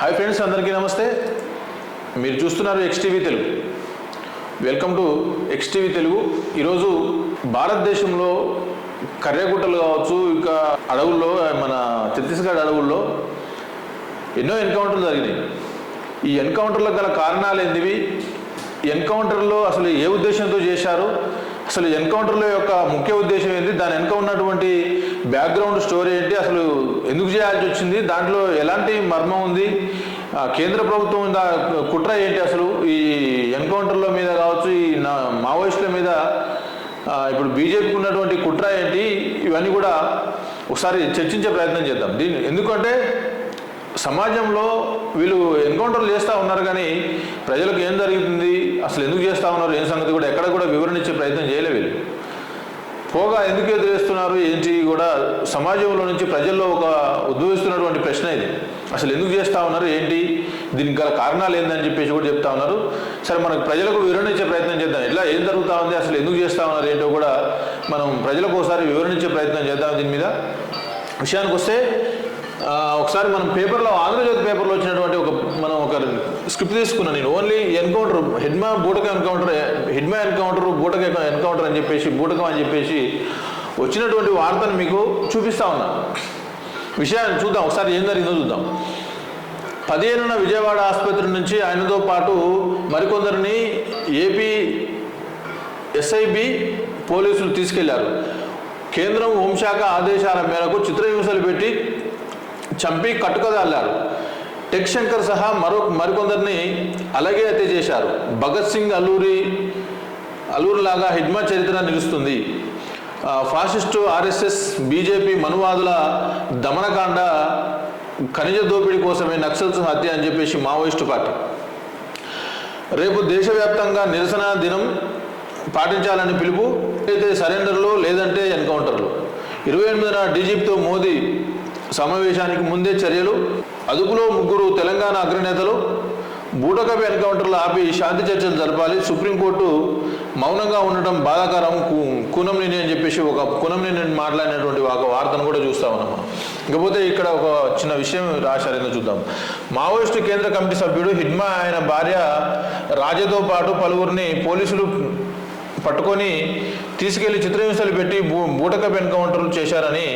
Hi friends అందరికీ నమస్తే. మీరు చూస్తున్నారు XTV Telugu. Welcome to XTV Telugu. ఈరోజు భారతదేశంలో కర్రగుట్టలు కావచ్చు ఇంకా అడవుల్లో మన ఛత్తీస్గఢ్ అడవుల్లో ఎన్నో ఎన్కౌంటర్లు జరిగినాయి. ఈ ఎన్కౌంటర్లకు గల కారణాలు ఏంటివి? ఎన్కౌంటర్లో అసలు ఏ ఉద్దేశంతో చేశారు? అసలు ఎన్కౌంటర్ల యొక్క ముఖ్య ఉద్దేశం ఏంటి? దాని వెనుక ఉన్నటువంటి బ్యాక్గ్రౌండ్ స్టోరీ ఏంటి? అసలు ఎందుకు చేయాల్సి వచ్చింది? దాంట్లో ఎలాంటి మర్మం ఉంది? ఆ, కేంద్ర ప్రభుత్వం దా కుట్ర ఏంటి అసలు? ఈ ఎన్కౌంటర్ల మీద కావచ్చు ఈ నా మావోయిస్టుల మీద ఇప్పుడు బీజేపీకి ఉన్నటువంటి కుట్ర ఏంటి? ఇవన్నీ కూడా ఒకసారి చర్చించే ప్రయత్నం చేద్దాం. దీన్ని ఎందుకంటే సమాజంలో వీళ్ళు ఎన్కౌంటర్లు చేస్తూ ఉన్నారు కానీ ప్రజలకు ఏం జరుగుతుంది? అసలు ఎందుకు చేస్తూ ఉన్నారు? ఏం సంగతి? కూడా ఎక్కడ కూడా వివరణ ఇచ్చే ప్రయత్నం చేయలే వీళ్ళు. పోగా ఎందుకు ఎదురేస్తున్నారు ఏంటి? కూడా సమాజంలో నుంచి ప్రజల్లో ఒక ఉద్భవిస్తున్నటువంటి ప్రశ్న ఇది. అసలు ఎందుకు చేస్తూ ఉన్నారు? ఏంటి? దీనికి గల కారణాలు ఏందని చెప్పేసి కూడా చెప్తా ఉన్నారు. సరే మనకు ప్రజలకు వివరణ ఇచ్చే ప్రయత్నం చేద్దాం. ఇట్లా ఏం జరుగుతూ ఉంది? అసలు ఎందుకు చేస్తూ ఉన్నారు? ఏంటో కూడా మనం ప్రజలకు ఒకసారి వివరణించే ప్రయత్నం చేద్దాం దీని మీద. విషయానికి వస్తే ఒకసారి మనం పేపర్లో ఆంధ్రజ్యోతి పేపర్లో వచ్చినటువంటి స్క్రిప్ట్ తీసుకున్నాను నేను. ఓన్లీ ఎన్కౌంటర్ హిడ్మా బూటక ఎన్కౌంటర్ హెడ్మా ఎన్కౌంటర్ బూటక ఎన్కౌంటర్ అని చెప్పేసి బూటకం అని చెప్పేసి వచ్చినటువంటి వార్తను మీకు చూపిస్తా ఉన్నా. విషయాన్ని చూద్దాం. ఒకసారి ఏం జరిగిందో చూద్దాం. పదిహేనున విజయవాడ ఆసుపత్రి నుంచి ఆయనతో పాటు మరికొందరిని ఏపీ ఎస్ఐబి పోలీసులు తీసుకెళ్ళారు. కేంద్రం హోంశాఖ ఆదేశాల మేరకు చిత్రహింసలు పెట్టి చంపి కట్టుకదల్లారు. టెక్ శంకర్ సహా మరో మరికొందరిని అలాగే హత్య చేశారు. భగత్ సింగ్ అల్లూరి అల్లూరి లాగా హిడ్మా చరిత్ర నిలుస్తుంది. ఫాసిస్టు ఆర్ఎస్ఎస్ బీజేపీ మనువాదుల దమనకాండ ఖనిజ దోపిడీ కోసమే నక్సల్స్ హత్య అని చెప్పేసి మావోయిస్టు పార్టీ. రేపు దేశవ్యాప్తంగా నిరసన దినం పాటించాలని పిలుపు అయితే సరెండర్లు లేదంటే ఎన్కౌంటర్లు. ఇరవై ఎనిమిదిన డీజీపీతో మోదీ సమావేశానికి ముందే చర్యలు అదుపులో ముగ్గురు తెలంగాణ అగ్రనేతలు బూటకపు ఎన్కౌంటర్లు ఆపి శాంతి చర్చలు జరపాలి సుప్రీంకోర్టు మౌనంగా ఉండటం బాధాకరం కు- కూనంనేని అని చెప్పేసి ఒక కూనంనేని మాట్లాడినటువంటి ఒక వార్తను కూడా చూస్తా ఉన్నాం మనం. ఇకపోతే ఇక్కడ ఒక చిన్న విషయం రాశారు చూద్దాం మావోయిస్టు కేంద్ర కమిటీ సభ్యుడు హిడ్మా ఆయన భార్య రాజతో పాటు పలువురిని పోలీసులు పట్టుకొని తీసుకెళ్ళి చిత్రహింసలు పెట్టి బూ బూటకపు ఎన్కౌంటర్లు చేశారని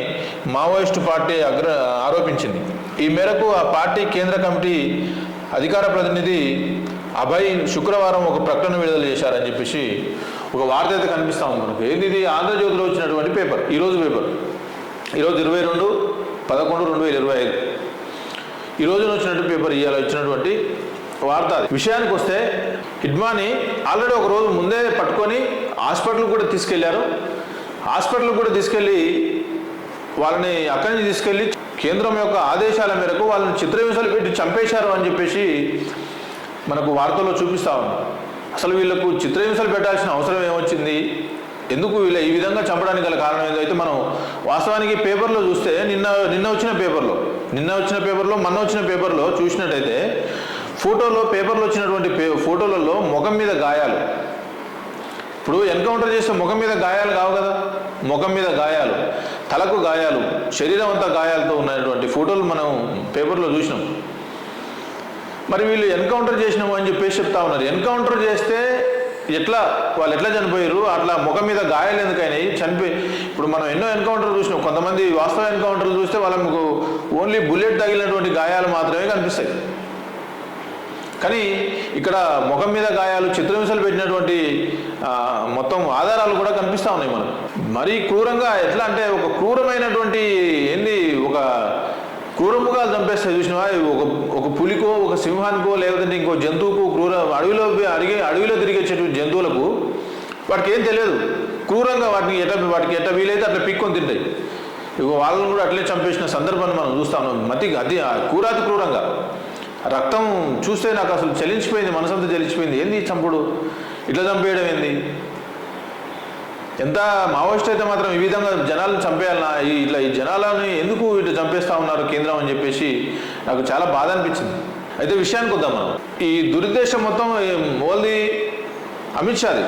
మావోయిస్టు పార్టీ అగ్ర ఆరోపించింది ఈ మేరకు ఆ పార్టీ కేంద్ర కమిటీ అధికార ప్రతినిధి అభయ్ శుక్రవారం ఒక ప్రకటన విడుదల చేశారని చెప్పేసి ఒక వార్త అయితే కనిపిస్తా ఉంది మనకు. ఏంది ఇది? ఆంధ్రజ్యోతిలో వచ్చినటువంటి పేపర్. ఈరోజు పేపర్. ఈరోజు ఇరవై రెండు పదకొండు రెండు వేల ఇరవై ఐదు. ఈ రోజున వచ్చినటువంటి పేపర్ ఇవాళ వచ్చినటువంటి వార్త విషయానికి వస్తే హిడ్మాని ఆల్రెడీ ఒక రోజు ముందే పట్టుకొని హాస్పిటల్ కూడా తీసుకెళ్ళారు. హాస్పిటల్ కూడా తీసుకెళ్ళి వాళ్ళని అక్కడి నుంచి తీసుకెళ్ళి కేంద్రం యొక్క ఆదేశాల మేరకు వాళ్ళని చిత్రహింసలు పెట్టి చంపేశారు అని చెప్పేసి మనకు వార్తల్లో చూపిస్తా ఉన్నాం అసలు వీళ్ళకు చిత్రహింసలు పెట్టాల్సిన అవసరం ఏమొచ్చింది? ఎందుకు వీళ్ళ ఈ విధంగా చంపడానికి గల కారణం ఏందో అయితే మనం వాస్తవానికి పేపర్లో చూస్తే నిన్న నిన్న వచ్చిన పేపర్లో నిన్న వచ్చిన పేపర్లో మొన్న వచ్చిన పేపర్లో చూసినట్టయితే ఫోటోలో పేపర్లో వచ్చినటువంటి పే ఫోటోలలో ముఖం మీద గాయాలు. ఇప్పుడు ఎన్కౌంటర్ చేస్తే ముఖం మీద గాయాలు కావు కదా? ముఖం మీద గాయాలు. తలకు గాయాలు శరీరం అంతా గాయాలతో ఉన్నటువంటి ఫోటోలు మనం పేపర్లో చూసినాం. మరి వీళ్ళు ఎన్కౌంటర్ చేసినాము అని చెప్పేసి చెప్తా ఉన్నారు. ఎన్కౌంటర్ చేస్తే ఎట్లా? వాళ్ళు ఎట్లా చనిపోయారు? అట్లా ముఖం మీద గాయాలు ఎందుకైనాయి చనిపోయి ఇప్పుడు మనం ఎన్నో ఎన్కౌంటర్ చూసినాం. కొంతమంది వాస్తవ ఎన్కౌంటర్లు చూస్తే వాళ్ళకు ఓన్లీ బుల్లెట్ తగిలినటువంటి గాయాలు మాత్రమే కనిపిస్తాయి. కానీ ఇక్కడ ముఖం మీద గాయాలు చిత్రహింసలు పెట్టినటువంటి మొత్తం ఆధారాలు కూడా కనిపిస్తూ ఉన్నాయి మనకు. మరీ క్రూరంగా ఎట్లా అంటే ఒక క్రూరమైనటువంటి ఏంది ఒక క్రూరముగా చంపేస్తే చూసినవా? ఒక ఒక పులికో ఒక సింహానికో లేదంటే ఇంకో జంతువుకు క్రూర అడవిలో అడిగే అడవిలో తిరిగేసేటువంటి జంతువులకు వాటికి ఏం తెలియదు. క్రూరంగా వాటిని ఎట్ట వాటికి ఎట్లా వీలైతే అట్లా పిక్కొని తింటాయి. ఇక వాళ్ళని కూడా అట్లే చంపేసిన సందర్భాన్ని మనం చూస్తా ఉన్నాం. మతి అతి క్రూరాతి క్రూరంగా. రక్తం చూస్తే నాకు అసలు చలించిపోయింది మనసంతా చలించిపోయింది. ఏంది చంపుడు? ఇట్లా చంపేయడం ఏంది? ఎంత మావోయిస్ట్ అయితే మాత్రం ఈ విధంగా జనాలను చంపేయాలన్నా ఇట్లా ఈ జనాలని ఎందుకు ఇట్లా చంపేస్తా ఉన్నారు కేంద్రం అని చెప్పేసి నాకు చాలా బాధ అనిపించింది. అయితే విషయానికి వద్దాం మనం. ఈ దురుద్దేశం మొత్తం ఓన్లీ అమిత్ షాది.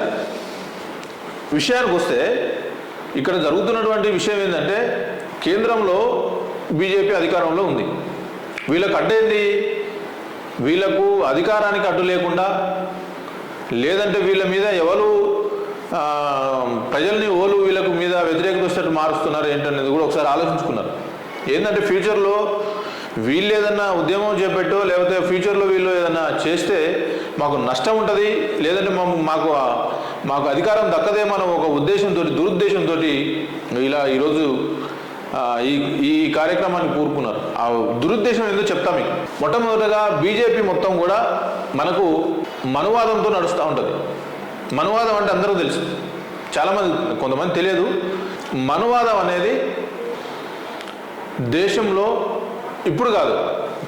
విషయానికి వస్తే ఇక్కడ జరుగుతున్నటువంటి విషయం ఏంటంటే కేంద్రంలో బీజేపీ అధికారంలో ఉంది. వీళ్ళకి అడ్డేంది వీళ్ళకు అధికారానికి అడ్డు లేకుండా లేదంటే వీళ్ళ మీద ఎవరు ప్రజల్ని ఓలు వీళ్ళకు మీద వ్యతిరేకత దృష్టి మారుస్తున్నారు ఏంటనేది కూడా ఒకసారి ఆలోచించుకున్నారు. ఏంటంటే ఫ్యూచర్లో వీళ్ళు ఏదన్నా ఉద్యమం చేపెట్టో లేకపోతే ఫ్యూచర్లో వీళ్ళు ఏదన్నా చేస్తే మాకు నష్టం ఉంటుంది లేదంటే మా మాకు మాకు అధికారం దక్కదే మనం ఒక ఉద్దేశంతో దురుద్దేశంతో ఇలా ఈరోజు ఈ ఈ కార్యక్రమాన్ని కూరుకున్నారు. ఆ దురుద్దేశం ఏందో చెప్తా మీకు. మొట్టమొదటగా బీజేపీ మొత్తం కూడా మనకు మనువాదంతో నడుస్తూ ఉంటుంది. మనువాదం అంటే అందరూ తెలుసు. చాలామంది కొంతమంది తెలియదు. మనువాదం అనేది దేశంలో ఇప్పుడు కాదు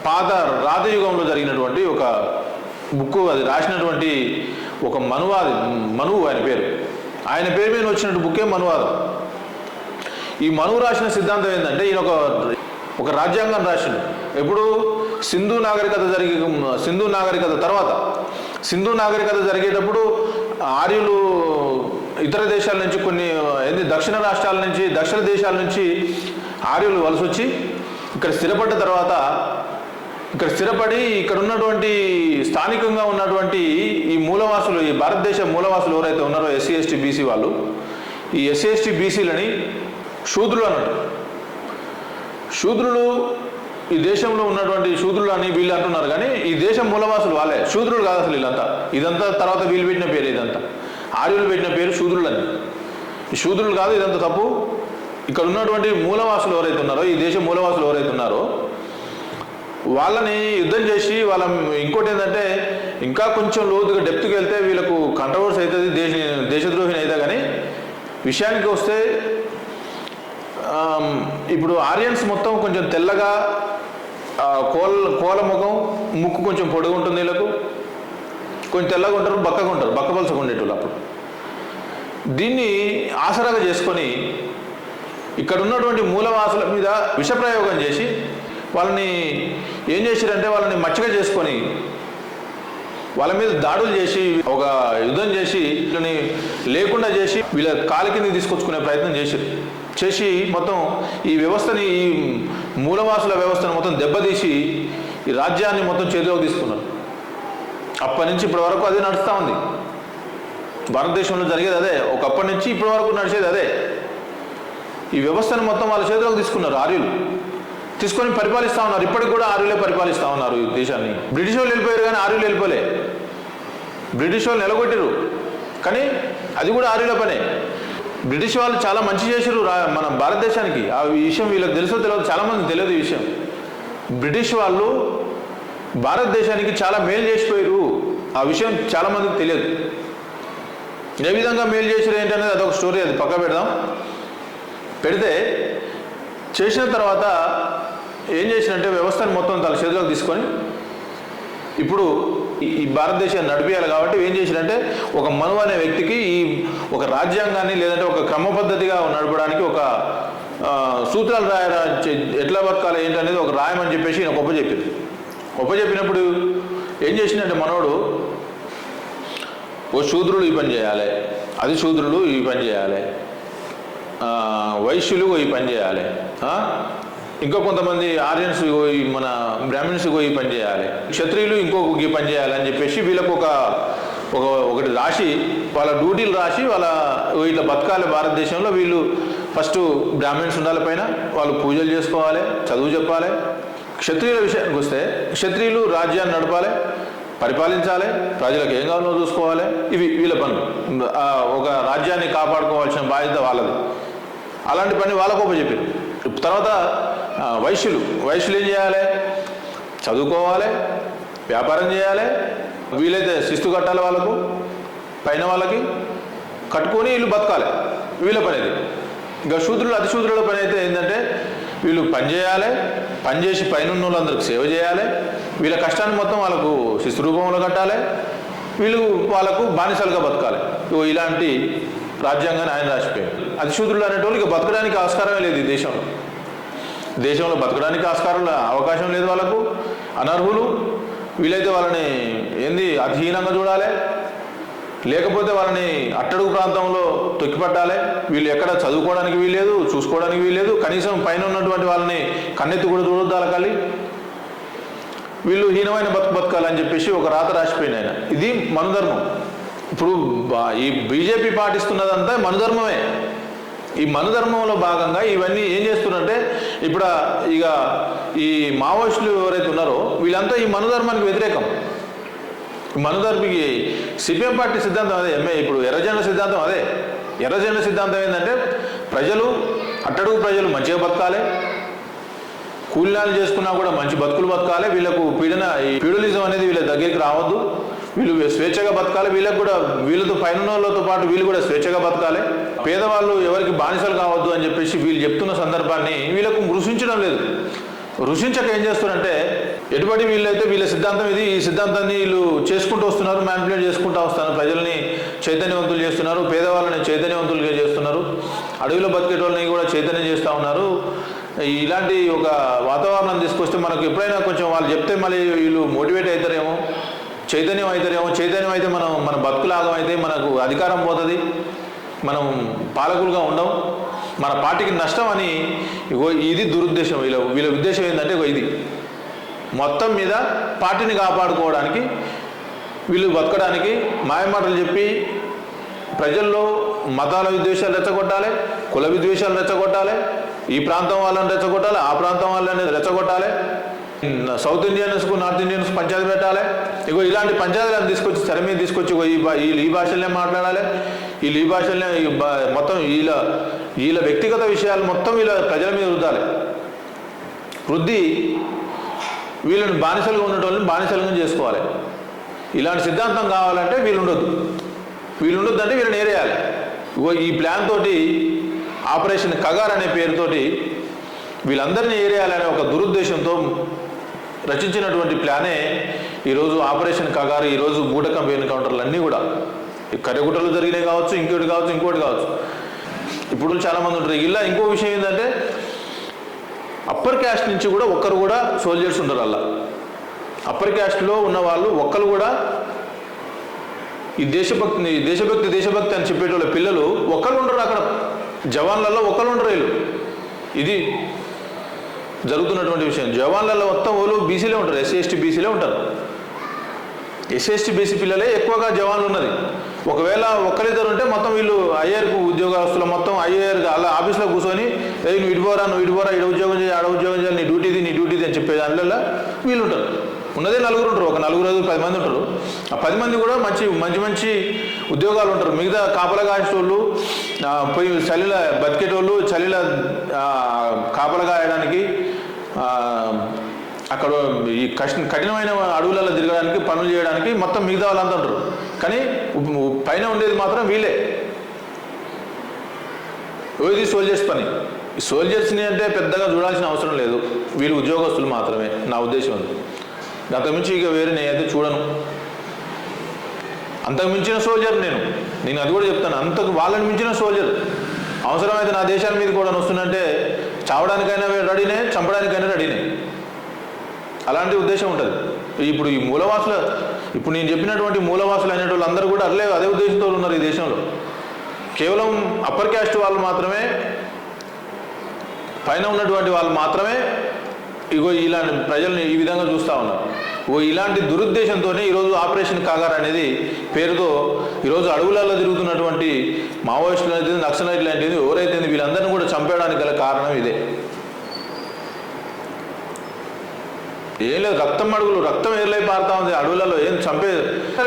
పాత రాతయుగంలో జరిగినటువంటి ఒక బుక్ అది రాసినటువంటి ఒక మనువాది మనువు ఆయన పేరు. ఆయన పేరు మీద వచ్చినట్టు బుక్కే మనువాదం. ఈ మనువు రాసిన సిద్ధాంతం ఏంటంటే ఈయన ఒక ఒక రాజ్యాంగం రాసిండు. ఎప్పుడు? సింధు నాగరికత జరిగే సింధు నాగరికత తర్వాత. సింధు నాగరికత జరిగేటప్పుడు ఆర్యులు ఇతర దేశాల నుంచి కొన్ని ఏంది దక్షిణ రాష్ట్రాల నుంచి దక్షిణ దేశాల నుంచి ఆర్యులు వలస వచ్చి ఇక్కడ స్థిరపడ్డ తర్వాత ఇక్కడ స్థిరపడి ఇక్కడ ఉన్నటువంటి స్థానికంగా ఉన్నటువంటి ఈ మూలవాసులు ఈ భారతదేశ మూలవాసులు ఎవరైతే ఉన్నారో ఎస్సీ ఎస్టీ బీసీ వాళ్ళు ఈ ఎస్సీ ఎస్టీ బీసీలని శూద్రులు అన్నాడు. శూద్రులు ఈ దేశంలో ఉన్నటువంటి శూద్రులు అని వీళ్ళు అంటున్నారు కానీ ఈ దేశం మూలవాసులు వాళ్ళే. శూద్రులు కాదు అసలు వీళ్ళంతా. ఇదంతా తర్వాత వీళ్ళు పెట్టిన పేరు ఇదంతా. ఆర్యులు పెట్టిన పేరు శూద్రులు అని ఈ శూద్రులు కాదు ఇదంతా తప్పు. ఇక్కడ ఉన్నటువంటి మూలవాసులు ఎవరైతే ఉన్నారో ఈ దేశం మూలవాసులు ఎవరైతే ఉన్నారో వాళ్ళని యుద్ధం చేసి వాళ్ళ ఇంకోటి ఏంటంటే ఇంకా కొంచెం లోతుగా డెప్త్కి వెళ్తే వీళ్ళకు కంట్రవర్సీ అవుతుంది దేశ దేశద్రోహిని అయితే కానీ విషయానికి వస్తే ఇప్పుడు ఆరియన్స్ మొత్తం కొంచెం తెల్లగా కోల కోల ముఖం ముక్కు కొంచెం పొడుగు ఉంటుంది వీళ్ళకు. కొంచెం తెల్లగా ఉంటారు బక్కగా ఉంటారు బక్క పలసగా ఉండేటోళ్ళు అప్పుడు. దీన్ని ఆసరాగా చేసుకొని ఇక్కడ ఉన్నటువంటి మూలవాసుల మీద విషప్రయోగం చేసి వాళ్ళని ఏం చేశారంటే వాళ్ళని మచ్చిక చేసుకొని వాళ్ళ మీద దాడులు చేసి ఒక యుద్ధం చేసి వీళ్ళని లేకుండా చేసి వీళ్ళ కాలు కింద తీసుకొచ్చుకునే ప్రయత్నం చేశారు చేసి మొత్తం ఈ వ్యవస్థని ఈ మూలవాసుల వ్యవస్థను మొత్తం దెబ్బతీసి ఈ రాజ్యాన్ని మొత్తం చేతిలోకి తీసుకున్నారు. అప్పటి నుంచి ఇప్పటి వరకు అదే నడుస్తూ ఉంది. భారతదేశంలో జరిగేది అదే. ఒకప్పటి నుంచి ఇప్పటి వరకు నడిచేది అదే. ఈ వ్యవస్థను మొత్తం వాళ్ళ చేతిలోకి తీసుకున్నారు ఆర్యులు. తీసుకొని పరిపాలిస్తూ ఉన్నారు. ఇప్పటికి కూడా ఆర్యులే పరిపాలిస్తూ ఉన్నారు ఈ దేశాన్ని. బ్రిటిష్ వాళ్ళు వెళ్ళిపోయారు కానీ ఆర్యులు వెళ్ళిపోలే. బ్రిటిష్ వాళ్ళు నిలగొట్టారు కానీ అది కూడా ఆర్యుల పనే. బ్రిటిష్ వాళ్ళు చాలా మంచి చేశారు రా- మన భారతదేశానికి. ఆ విషయం వీళ్ళకి తెలుసో తెలియదు చాలామంది తెలియదు ఈ విషయం. బ్రిటిష్ వాళ్ళు భారతదేశానికి చాలా మేలు చేసిపోయారు ఆ విషయం చాలామందికి తెలియదు. ఏ విధంగా మేలు చేసారు ఏంటనేది అదొక స్టోరీ అది పక్క పెడదాం. పెడితే చేసిన తర్వాత ఏం చేసినంటే వ్యవస్థను మొత్తం తన చేతిలోకి తీసుకొని ఇప్పుడు ఈ- భారతదేశాన్ని నడిపించాలి కాబట్టి ఏం చేసిందంటే ఒక మను అనే వ్యక్తికి ఈ ఒక రాజ్యాంగాన్ని లేదంటే ఒక క్రమ పద్ధతిగా నడపడానికి ఒక సూత్రాలు రాయ ఎట్లా బతకాలి ఏంటనేది ఒక రాయమని చెప్పేసి ఈయన గొప్ప చెప్పింది గొప్ప చెప్పినప్పుడు ఏం చేసిందంటే మనోడు ఓ శూద్రుడు ఈ పని చేయాలి అది శూద్రుడు ఈ పని చేయాలి వైశ్యులు ఈ పని చేయాలి ఇంకా కొంతమంది ఆర్యన్స్ పోయి మన బ్రాహ్మణ్స్ ఈ పని చేయాలి. క్షత్రియులు ఇంకొక పని చేయాలి అని చెప్పేసి వీళ్ళకు ఒక ఒక ఒకటి రాసి వాళ్ళ డ్యూటీలు రాసి వాళ్ళ వీళ్ళ బతకాలి భారతదేశంలో. వీళ్ళు ఫస్ట్ బ్రాహ్మణ్స్ ఉండాలి పైన వాళ్ళు పూజలు చేసుకోవాలి చదువు చెప్పాలి. క్షత్రియుల విషయానికి వస్తే క్షత్రియులు రాజ్యాన్ని నడపాలి పరిపాలించాలి ప్రజలకు ఏం కావాలో చూసుకోవాలి. ఇవి వీళ్ళ పనులు ఒక రాజ్యాన్ని కాపాడుకోవాల్సిన బాధ్యత వాళ్ళది. అలాంటి పని వాళ్ళకు చెప్పారు తర్వాత వైశ్యులు. వైశ్యులు ఏం చేయాలి? చదువుకోవాలి వ్యాపారం చేయాలి. వీలైతే శిస్తు కట్టాలి వాళ్ళకు పైన వాళ్ళకి కట్టుకొని వీళ్ళు బతకాలి. వీళ్ళ పని ఇది ఇంకా శూద్రులు అతిశూద్రుల పని అయితే ఏంటంటే వీళ్ళు పని చేయాలి పని చేసి పైన ఉన్న వాళ్ళందరికి సేవ చేయాలి. వీళ్ళ కష్టాన్ని మొత్తం వాళ్ళకు శిస్తు రూపంలో కట్టాలి. వీళ్ళు వాళ్ళకు బానిసలుగా బతకాలి. ఇలాంటి రాజ్యాంగాన్ని ఆయన రాసిపోయాడు. అతిశూద్రులు అనేటోళ్ళు ఇక బతకడానికి ఆస్కారమే లేదు ఈ దేశంలో. దేశంలో బతకడానికి ఆస్కారం అవకాశం లేదు వాళ్ళకు. అనర్హులు. వీలైతే వాళ్ళని ఏంది అతిహీనంగా చూడాలి. లేకపోతే వాళ్ళని అట్టడుగు ప్రాంతంలో తొక్కిపట్టాలి. వీళ్ళు ఎక్కడ చదువుకోవడానికి వీల్లేదు చూసుకోవడానికి వీల్లేదు. కనీసం పైన ఉన్నటువంటి వాళ్ళని కన్నెత్తి కూడా చూడొద్దు అలకాలి వీళ్ళు హీనమైన బతుకు బతకాలని చెప్పేసి ఒక రాత రాసిపోయింది ఆయన. ఇది మనుధర్మం. ఇప్పుడు ఈ బీజేపీ పాటిస్తున్నదంతా మనుధర్మమే. ఈ మనుధర్మంలో భాగంగా ఇవన్నీ ఏం చేస్తున్నారంటే ఇప్పుడు ఇక ఈ మావోయిస్టులు ఎవరైతే ఉన్నారో వీళ్ళంతా ఈ మనుధర్మానికి వ్యతిరేకం. మనుధర్మికి సిపిఎం పార్టీ సిద్ధాంతం అదే ఎంఏ ఇప్పుడు ఎర్రజెండ సిద్ధాంతం అదే. ఎర్రజెండ సిద్ధాంతం ఏంటంటే ప్రజలు అట్టడుగు ప్రజలు మంచిగా బతకాలి. కూలినాలు చేసుకున్నా కూడా మంచి బతుకులు బతకాలి. వీళ్ళకు పీడన ఈ పీడలిజం అనేది వీళ్ళ దగ్గరికి రావద్దు. వీళ్ళు స్వేచ్ఛగా బతకాలి వీళ్ళకు కూడా వీళ్ళతో పైన వాళ్ళతో పాటు వీళ్ళు కూడా స్వేచ్ఛగా బతకాలి. పేదవాళ్ళు ఎవరికి బానిసలు కావద్దు అని చెప్పేసి వీళ్ళు చెప్తున్న సందర్భాన్ని వీళ్ళకు రుషించడం లేదు. రుషించక ఏం చేస్తున్నారంటే ఎటువంటి వీళ్ళైతే వీళ్ళ సిద్ధాంతం ఇది ఈ సిద్ధాంతాన్ని వీళ్ళు చేసుకుంటూ వస్తున్నారు మ్యానిపులేట్ చేసుకుంటూ వస్తున్నారు ప్రజల్ని చైతన్యవంతులు చేస్తున్నారు పేదవాళ్ళని చైతన్యవంతులుగా చేస్తున్నారు అడవిలో బతికేటోళ్ళని కూడా చైతన్యం చేస్తూ ఉన్నారు. ఇలాంటి ఒక వాతావరణం తీసుకొస్తే మనకు ఎప్పుడైనా కొంచెం వాళ్ళు చెప్తే మళ్ళీ వీళ్ళు మోటివేట్ అవుతారేమో. చైతన్యం అవుతారేమో చైతన్యం అయితే మనం మన బతుకులాగం అయితే మనకు అధికారం పోతుంది. మనం పాలకులుగా ఉండం. మన పార్టీకి నష్టం అని ఇది దురుద్దేశం. వీళ్ళ వీళ్ళ ఉద్దేశం ఏంటంటే ఇది. మొత్తం మీద పార్టీని కాపాడుకోవడానికి వీళ్ళు బతకడానికి మాయమాటలు చెప్పి ప్రజల్లో మతాల విద్వేషాలు రెచ్చగొట్టాలి కుల విద్వేషాలు రెచ్చగొట్టాలి ఈ ప్రాంతం వాళ్ళని రెచ్చగొట్టాలి ఆ ప్రాంతం వాళ్ళని రెచ్చగొట్టాలి. సౌత్ ఇండియన్స్కు నార్త్ ఇండియన్స్ పంచాయతీ పెట్టాలి. ఇగో ఇలాంటి పంచాయతీలను తీసుకొచ్చి తెర మీద తీసుకొచ్చి ఈ వీళ్ళు ఈ భాషలనే మాట్లాడాలి. వీళ్ళు ఈ భాషలనే మొత్తం వీళ్ళ వీళ్ళ వ్యక్తిగత విషయాలు మొత్తం వీళ్ళ ప్రజల మీద రుద్దాలి. వృద్ధి వీళ్ళని బానిసలుగా ఉండేటోళ్ళని బానిసలుగా చేసుకోవాలి. ఇలాంటి సిద్ధాంతం కావాలంటే వీళ్ళు ఉండొద్దు వీళ్ళు ఉండొద్దు అంటే వీళ్ళని ఏరేయాలి. ఇగో ఈ ప్లాన్ తోటి ఆపరేషన్ కగార్ అనే పేరుతోటి వీళ్ళందరినీ ఏరేయాలనే ఒక దురుద్దేశంతో రచించినటువంటి ప్లానే ఈరోజు ఆపరేషన్ కగారు ఈరోజు బూటకం ఎన్కౌంటర్లు అన్నీ కూడా. ఈ కర్రెగుట్టలు జరిగినాయి కావచ్చు ఇంకోటి కావచ్చు ఇంకోటి కావచ్చు. ఇప్పుడు చాలామంది ఉంటారు. ఇలా ఇంకో విషయం ఏంటంటే అప్పర్ క్యాస్ట్ నుంచి కూడా ఒక్కరు కూడా సోల్జర్స్ ఉండరు అలా. అప్పర్ క్యాస్ట్లో ఉన్న వాళ్ళు ఒక్కరు కూడా ఈ దేశభక్తిని దేశభక్తి దేశభక్తి అని చెప్పేటోళ్ళ పిల్లలు ఒకరు ఉండరు అక్కడ. జవాన్లలో ఒకరు ఉండరు వీళ్ళు. ఇది జరుగుతున్నటువంటి విషయం. జవాన్లలో మొత్తం వాళ్ళు బీసీలే ఉంటారు ఎస్సీ ఎస్టీ బీసీలే ఉంటారు. ఎస్సీ ఎస్టీ బీసీ పిల్లలే ఎక్కువగా జవాన్లు ఉన్నది ఒకవేళ ఒక్కరిద్దరు ఉంటే మొత్తం వీళ్ళు ఐఆర్కు ఉద్యోగస్తులు మొత్తం ఐఏఆర్ అలా ఆఫీస్లో కూర్చొని ఏ నువ్వు ఇటుపోరా నువ్వు ఇటుపోరా ఇడ ఉద్యోగం చేయాలి ఆడ ఉద్యోగం చేయాలి నీ డ్యూటీది నీ డ్యూటీది అని చెప్పే దానిలో వీళ్ళు ఉంటారు. ఉన్నదే నలుగురు ఉంటారు. ఒక నలుగురు ఐదు పది మంది ఉంటారు. ఆ పది మంది కూడా మంచి మంచి మంచి ఉద్యోగాలు ఉంటారు. మిగతా కాపలా కాసేటోళ్ళు పోయి చలిల బతికేటోళ్ళు చలిల కాపల కాపలా కాయడానికి అక్కడ ఈ కష్ట కఠినమైన అడవులలో తిరగడానికి పనులు చేయడానికి మొత్తం మిగతా వాళ్ళంతా ఉంటారు. కానీ పైన ఉండేది మాత్రం వీళ్ళే. ఇది సోల్జర్స్ పని? ఈ సోల్జర్స్ని అంటే పెద్దగా చూడాల్సిన అవసరం లేదు. వీళ్ళు ఉద్యోగస్తులు మాత్రమే. నా ఉద్దేశం అది. అంతకుమించి ఇక వేరే నేనైతే చూడను. అంతకు మించిన సోల్జర్ నేను. నేను అది కూడా చెప్తాను. అంతకు వాళ్ళని మించిన సోల్జర్ అవసరమైతే నా దేశాల మీద కూడా వస్తుందంటే చావడానికైనా రెడీనే చంపడానికైనా రెడీనే. అలాంటి ఉద్దేశం ఉంటుంది. ఇప్పుడు ఈ మూలవాసుల ఇప్పుడు నేను చెప్పినటువంటి మూలవాసులు అయిన వాళ్ళందరూ కూడా అట్లే అదే ఉద్దేశంతో ఉన్నారు ఈ దేశంలో. కేవలం అప్పర్ క్యాస్ట్ వాళ్ళు మాత్రమే పైన ఉన్నటువంటి వాళ్ళు మాత్రమే ఇగో ఇలాంటి ప్రజల్ని ఈ విధంగా చూస్తూ ఉన్నారు. ఓ ఇలాంటి దురుద్దేశంతోనే ఈరోజు ఆపరేషన్ కాగార్ అనేది పేరుతో ఈరోజు అడవులలో తిరుగుతున్నటువంటి మావోయిస్టులు అయితే నక్సలైట్లు లాంటిది ఎవరైతే వీళ్ళందరినీ కూడా చంపేయడానికి గల కారణం ఇదే. ఏం లేదు రక్తం అడుగులు రక్తం ఏర్లై పారుతా ఉంది. అడవులలో ఏం చంపే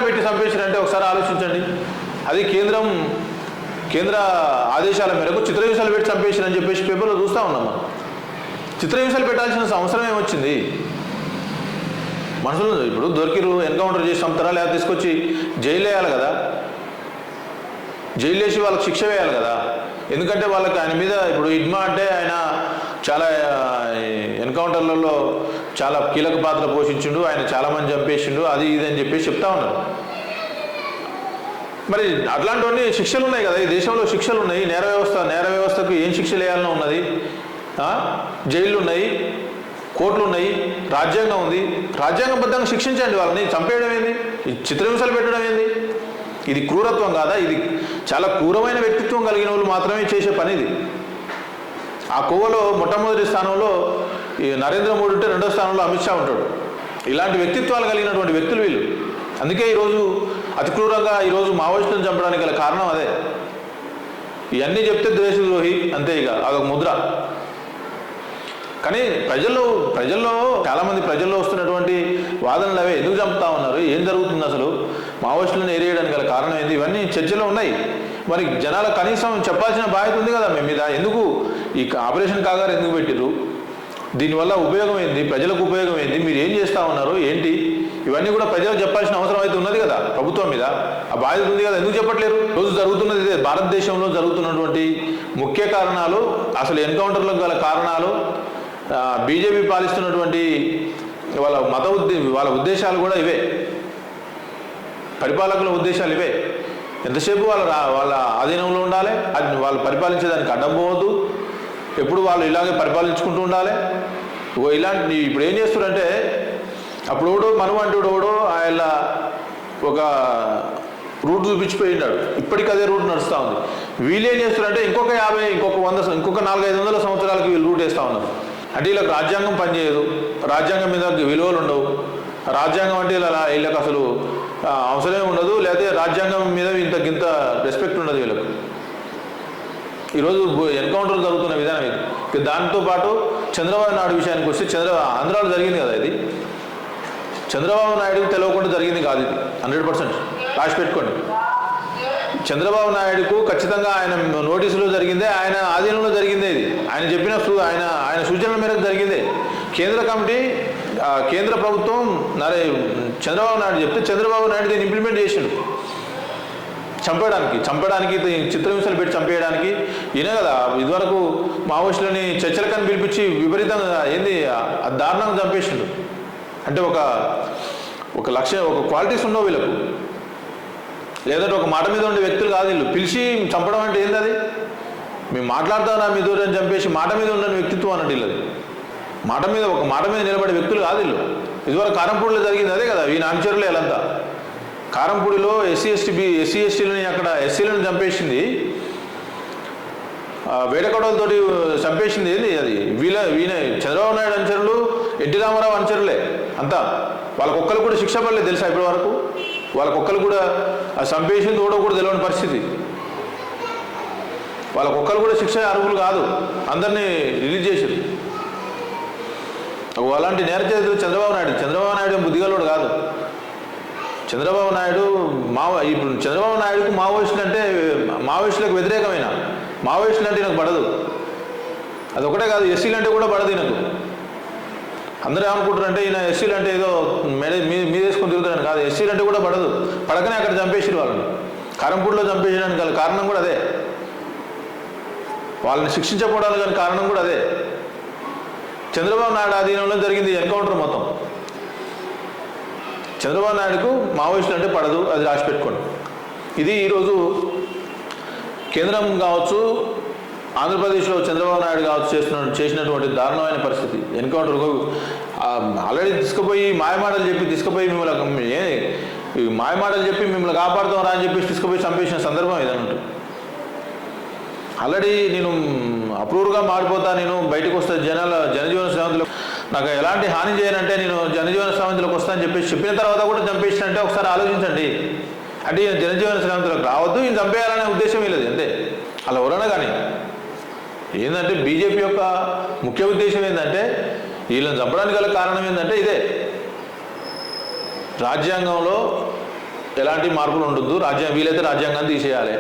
పెట్టి చంపేసారంటే ఒకసారి ఆలోచించండి. అది కేంద్రం కేంద్ర ఆదేశాల మేరకు చిత్రహింసలు పెట్టి చంపేసారని చెప్పేసి పేపర్లో చూస్తూ ఉన్నాం మనం. చిత్రహింసలు పెట్టాల్సిన అవసరం ఏమొచ్చింది? మనుషులు ఇప్పుడు దొరికిరు ఎన్కౌంటర్ చేసి చంపుతారా లేదా తీసుకొచ్చి జైలు వేయాలి కదా? జైలు వేసి వాళ్ళకి శిక్ష వేయాలి కదా? ఎందుకంటే వాళ్ళకి ఆయన మీద ఇప్పుడు ఇడ్మా అంటే ఆయన చాలా ఎన్కౌంటర్లలో చాలా కీలక పాత్ర పోషించిండు ఆయన చాలామంది చంపేసిండు అది ఇది అని చెప్పేసి చెప్తా ఉన్నారు. మరి అట్లాంటివన్నీ శిక్షలు ఉన్నాయి కదా? ఈ దేశంలో శిక్షలు ఉన్నాయి. నేర వ్యవస్థ నేర వ్యవస్థకు ఏం శిక్షలు వేయాలని ఉన్నది? జైళ్ళు ఉన్నాయి. కోర్టులు ఉన్నాయి రాజ్యాంగం ఉంది. రాజ్యాంగబద్ధంగా శిక్షించండి వాళ్ళని. చంపేయడం ఏంది? చిత్రహింసలు పెట్టడం ఏంది? ఇది క్రూరత్వం కాదా? ఇది చాలా క్రూరమైన వ్యక్తిత్వం కలిగిన వాళ్ళు మాత్రమే చేసే పని ఇది. ఆ కోవలో మొట్టమొదటి స్థానంలో ఈ నరేంద్ర మోడీ ఉంటే రెండో స్థానంలో అమిత్ షా ఉంటాడు. ఇలాంటి వ్యక్తిత్వాలు కలిగినటువంటి వ్యక్తులు వీళ్ళు. అందుకే ఈరోజు అతి క్రూరంగా ఈరోజు మావోయిస్టులను చంపడానికి గల కారణం అదే. ఇవన్నీ చెప్తే ద్వేషద్రోహి అంతే ఇక. అదొక ముద్ర. కానీ ప్రజల్లో ప్రజల్లో చాలామంది ప్రజల్లో వస్తున్నటువంటి వాదనలు అవే ఎందుకు చంపుతా ఉన్నారు? ఏం జరుగుతుంది అసలు? మావోయిస్టులను ఏరియడానికి గల కారణం ఏంది? ఇవన్నీ చర్చలో ఉన్నాయి. మరి జనాల కనీసం చెప్పాల్సిన బాధ్యత ఉంది కదా మేము మీద? ఎందుకు ఈ ఆపరేషన్ కాగారు ఎందుకు పెట్టిర్రు? దీనివల్ల ఉపయోగం ఏంది? ప్రజలకు ఉపయోగం ఏంది? మీరు ఏం చేస్తా ఉన్నారు? ఏంటి? ఇవన్నీ కూడా ప్రజలకు చెప్పాల్సిన అవసరం అయితే ఉన్నది కదా ప్రభుత్వం మీద. ఆ బాధ్యత ఉంది కదా? ఎందుకు చెప్పట్లేరు? రోజు జరుగుతున్నది భారతదేశంలో జరుగుతున్నటువంటి ముఖ్య కారణాలు అసలు ఎన్కౌంటర్లకు గల కారణాలు బీజేపీ పాలిస్తున్నటువంటి వాళ్ళ మత ఉద్దే వాళ్ళ ఉద్దేశాలు కూడా ఇవే. పరిపాలకుల ఉద్దేశాలు ఇవే. ఎంతసేపు వాళ్ళ వాళ్ళ ఆధీనంలో ఉండాలి? అది వాళ్ళు పరిపాలించేదానికి అడ్డం పోవద్దు. ఎప్పుడు వాళ్ళు ఇలాగే పరిపాలించుకుంటూ ఉండాలి? ఓ ఇలాంటి ఇప్పుడు ఏం చేస్తారంటే అప్పుడు ఒకడు మనవంటుడు ఆయన ఒక రూట్ చూపించిపోయినాడు ఇప్పటికి అదే రూట్ నడుస్తూ ఉంది. వీళ్ళు ఏం చేస్తారంటే ఇంకొక యాభై ఇంకొక వంద ఇంకొక నాలుగైదు వందల సంవత్సరాలకి వీళ్ళు రూట్ వేస్తూ ఉన్నారు. అంటే వీళ్ళకి రాజ్యాంగం పనిచేయదు. రాజ్యాంగం మీద విలువలు ఉండవు. రాజ్యాంగం అంటే ఇలా వీళ్ళకి అసలు అవసరమే ఉండదు. లేకపోతే రాజ్యాంగం మీద ఇంత గింత రెస్పెక్ట్ ఉండదు వీళ్ళకు. ఈరోజు ఎన్కౌంటర్ జరుగుతున్న విధానం ఇది. దాంతోపాటు దాంతో పాటు చంద్రబాబు నాయుడు విషయానికి వస్తే చంద్ర ఆంధ్రాలో జరిగింది కదా ఇది. చంద్రబాబు నాయుడుకి తెలవకుండా జరిగింది కాదు ఇది. Hundred percent. రాసి పెట్టుకోండి. చంద్రబాబు నాయుడుకు ఖచ్చితంగా ఆయన నోటీసులో జరిగిందే ఆయన ఆధీనంలో జరిగిందే ఇది. ఆయన చెప్పిన సూ- ఆయన ఆయన సూచనల మేరకు జరిగిందే. కేంద్ర కమిటీ కేంద్ర ప్రభుత్వం నరే చంద్రబాబు నాయుడు చెప్తే చంద్రబాబు నాయుడు దీన్ని ఇంప్లిమెంట్ చేసిండు. చంపడానికి చంపడానికి చిత్రహింసలు పెట్టి చంపేయడానికి. ఈయన కదా ఇదివరకు మావోయిస్టులని చర్చలకని పిలిపించి విపరీతంగా ఏంది ఆ దారుణంగా చంపేసిండు. అంటే ఒక ఒక లక్ష్యం ఒక క్వాలిటీస్ ఉండవు వీళ్ళకు. లేదంటే ఒక మాట మీద ఉండే వ్యక్తులు కాదు వీళ్ళు. పిలిచి చంపడం అంటే ఏంది అది? మేము మాట్లాడతానా మీ దూరం చంపేసి మాట మీద ఉండని వ్యక్తిత్వం అన్నట్టు వీళ్ళది. మాట మీద ఒక మాట మీద నిలబడే వ్యక్తులు కాదు వీళ్ళు. ఇదివరకు కారంపూడిలో జరిగింది అదే కదా ఈ నామచరులే వీళ్ళంతా. కారంపూడిలో ఎస్సీ ఎస్టీ బి ఎస్సీ ఎస్టీలని అక్కడ ఎస్సీలను చంపేసింది. ఆ, వేటకొడలతోటి చంపేసింది ఏంది అది? వీళ్ళ వీణ చంద్రబాబు నాయుడు అనుచరులు ఎన్టీ రామారావు అనుచరులే అంతా. వాళ్ళకొక్కరు కూడా శిక్ష పడలేదు తెలుసా ఇప్పటి వరకు? వాళ్ళకొక్కరు కూడా ఆ చంపేసింది కూడా కూడా తెలియని పరిస్థితి. వాళ్ళకొక్కరు కూడా శిక్ష అర్హులు కాదు. అందరినీ రిలీజ్ చేసారు అలాంటి నేర చరిత్ర చంద్రబాబు నాయుడు. చంద్రబాబు నాయుడు ఏం బుద్ధిగలోడు కాదు. చంద్రబాబు నాయుడు మావో ఇప్పుడు చంద్రబాబు నాయుడుకు మావోయిస్టులు అంటే మావోయిస్టులకు వ్యతిరేకమైన. మావోయిస్టులు అంటే నాకు పడదు. అది ఒకటే కాదు ఎస్సీలు అంటే కూడా పడదు నాకు అందరూ ఏమనుకుంటారంటే ఈయన ఎస్సీలు అంటే ఏదో మెడ మీ- మీద వేసుకొని తిరుగుతారని కాదు. ఎస్సీలు అంటే కూడా పడదు. పడకనే అక్కడ చంపేసారు వాళ్ళని. కారంపూడిలో చంపేయడానికి గల కారణం కూడా అదే. వాళ్ళని శిక్షించకపోవడానికి గల కారణం కూడా అదే. చంద్రబాబు నాయుడు ఆధీనంలో జరిగింది ఎన్కౌంటర్ మొత్తం. చంద్రబాబు నాయుడుకు మావోయిస్టులు అంటే పడదు అది రాసి పెట్టుకోండి ఇది ఈరోజు కేంద్రం కావచ్చు ఆంధ్రప్రదేశ్లో చంద్రబాబు నాయుడు కావచ్చు చేస్తున్న చేసినటువంటి దారుణమైన పరిస్థితి. ఎన్కౌంటర్ ఆల్రెడీ తీసుకుపోయి మాయమాటలు చెప్పి తీసుకుపోయి మిమ్మల్ని ఏ మాయమాటలు చెప్పి మిమ్మల్ని కాపాడుతాం రా అని చెప్పేసి తీసుకుపోయి చంపేసిన సందర్భం ఇదన్నట్టు ఆల్రెడీ నేను అప్రూవ్గా మారిపోతా నేను బయటకు వస్తా జనాల జనజీవన శ్రావంతిలో నాకు ఎలాంటి హాని చేయనంటే నేను జనజీవన శ్రావంతిలోకి వస్తా అని చెప్పేసి చెప్పిన తర్వాత కూడా చంపేసినంటే ఒకసారి ఆలోచించండి. అంటే జనజీవన శ్రావంతిలోకి రావద్దు ఈయన చంపేయాలనే ఉద్దేశం లేదు అంతే అలా ఎవరైనా కానీ ఏంటంటే బీజేపీ యొక్క ముఖ్య ఉద్దేశం ఏంటంటే వీళ్ళని చంపడానికి గల కారణం ఏంటంటే ఇదే. రాజ్యాంగంలో ఎలాంటి మార్పులు ఉండొద్దు. రాజ్యాంగం వీలైతే రాజ్యాంగాన్ని తీసేయాలి.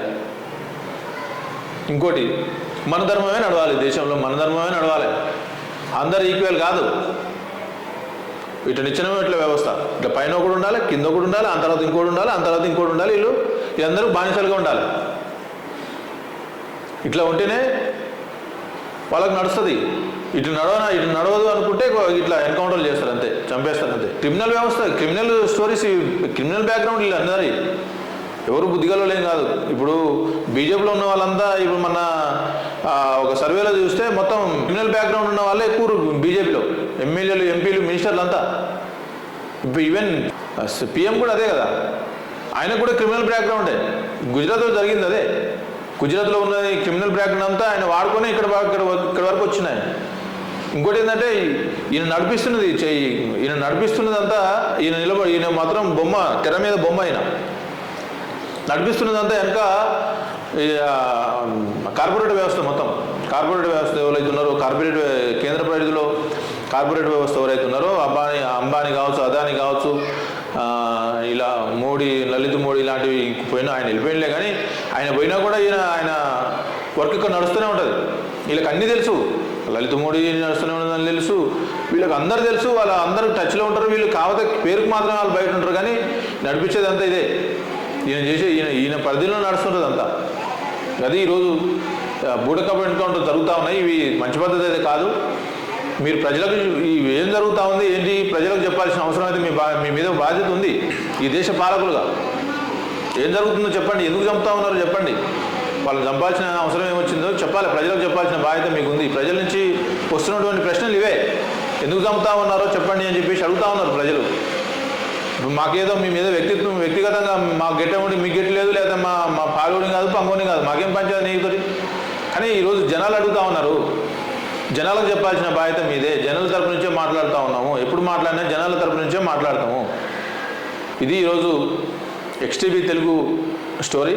ఇంకోటి మన ధర్మమే నడవాలి. దేశంలో మన ధర్మమే నడవాలి. అందరు ఈక్వల్ కాదు. ఇటు నిచ్చినమే ఇట్లా వ్యవస్థ. ఇట్లా పైన ఒకటి ఉండాలి కింద ఒకటి ఉండాలి ఆ తర్వాత ఇంకోటి ఉండాలి ఆ తర్వాత ఇంకోటి ఉండాలి వీళ్ళు వీళ్ళందరూ బానిసలుగా ఉండాలి. ఇట్లా ఉంటేనే వాళ్ళకి నడుస్తుంది. ఇటు నడవన ఇటు నడవదు అనుకుంటే ఇట్లా ఎన్కౌంటర్లు చేస్తారు అంతే చంపేస్తారు అంతే. క్రిమినల్ వ్యవస్థ క్రిమినల్ స్టోరీస్ క్రిమినల్ బ్యాక్గ్రౌండ్ వీళ్ళు అందరి ఎవరు బుద్ధిగలో లేం కాదు. ఇప్పుడు బీజేపీలో ఉన్న వాళ్ళంతా ఇప్పుడు మన ఒక సర్వేలో చూస్తే మొత్తం క్రిమినల్ బ్యాక్గ్రౌండ్ ఉన్న వాళ్ళే ఎక్కువ బీజేపీలో ఎమ్మెల్యేలు ఎంపీలు మినిస్టర్లు అంతా ఇప్పుడు ఈవెన్ పిఎం కూడా అదే కదా. ఆయన కూడా క్రిమినల్ బ్యాక్గ్రౌండే గుజరాత్లో జరిగింది అదే. గుజరాత్లో ఉన్న క్రిమినల్ బ్యాక్గ్రౌండ్ అంతా ఆయన వాడుకొని ఇక్కడ ఇక్కడ ఇక్కడ వరకు వచ్చినాయి. ఇంకోటి ఏంటంటే ఈయన నడిపిస్తున్నది ఈయన నడిపిస్తున్నదంతా ఈయన నిలబడి ఈయన మాత్రం బొమ్మ తెర మీద బొమ్మ ఆయన. నడిపిస్తున్నదంతా వెనక ఈ, కార్పొరేట్ వ్యవస్థ మొత్తం. కార్పొరేట్ వ్యవస్థ ఎవరైతే ఉన్నారో కార్పొరేట్ కేంద్ర పరిధిలో కార్పొరేట్ వ్యవస్థ ఎవరైతే ఉన్నారో అంబానీ అంబానీ కావచ్చు అదాని కావచ్చు ఇలా మోడీ లలిత్ మోడీ ఇలాంటివి పోయినా ఆయన వెళ్ళిపోయినలే కానీ ఆయన పోయినా కూడా ఈయన ఆయన వర్క్ ఇక్కడ నడుస్తూనే ఉంటుంది. వీళ్ళకి అన్నీ తెలుసు. లలిత్ మోడీ నడుస్తూనే ఉంటుందని తెలుసు. వీళ్ళకి అందరు తెలుసు. వాళ్ళ అందరూ టచ్లో ఉంటారు. వీళ్ళు కాకపోతే పేరుకు మాత్రం వాళ్ళు బయట ఉంటారు కానీ నడిపించేదంతా ఇదే. ఈయన చేసే ఈయన ఈయన పరిధిలో నడుస్తుంటుంది అంతా. అది ఈరోజు బూడకప్ ఎన్కౌంటర్ జరుగుతూ ఉన్నాయి. ఇవి మంచి పద్ధతి అయితే కాదు. మీరు ప్రజలకు ఏం జరుగుతూ ఉంది? ఏంటి? ప్రజలకు చెప్పాల్సిన అవసరం అయితే మీ బా మీ మీద బాధ్యత ఉంది. ఈ దేశ పాలకులుగా. ఏం జరుగుతుందో చెప్పండి. ఎందుకు చంపుతా ఉన్నారో చెప్పండి. వాళ్ళు చంపాల్సిన అవసరం ఏమొచ్చిందో చెప్పాలి. ప్రజలకు చెప్పాల్సిన బాధ్యత మీకుంది. ప్రజల నుంచి వస్తున్నటువంటి ప్రశ్నలు ఇవే. ఎందుకు చంపుతా ఉన్నారో చెప్పండి అని చెప్పేసి అడుగుతా ఉన్నారు ప్రజలు. మాకేదో మీ మీద వ్యక్తిత్వం వ్యక్తిగతంగా మాకు గెట్టముడి మీకు గెట్టలేదు లేదా మా మా పాల్గొని కాదు పంగోని కాదు. మాకేం పంచాయతీ నీతోటి కానీ ఈరోజు జనాలు అడుగుతా ఉన్నారు. జనాలకు చెప్పాల్సిన బాధ్యత మీదే. జనాల తరపు నుంచే మాట్లాడుతూ ఉన్నాము. ఎప్పుడు మాట్లాడినా జనాల తరపు నుంచే మాట్లాడతాము. ఇది ఈరోజు ఎక్స్టీవీ తెలుగు స్టోరీ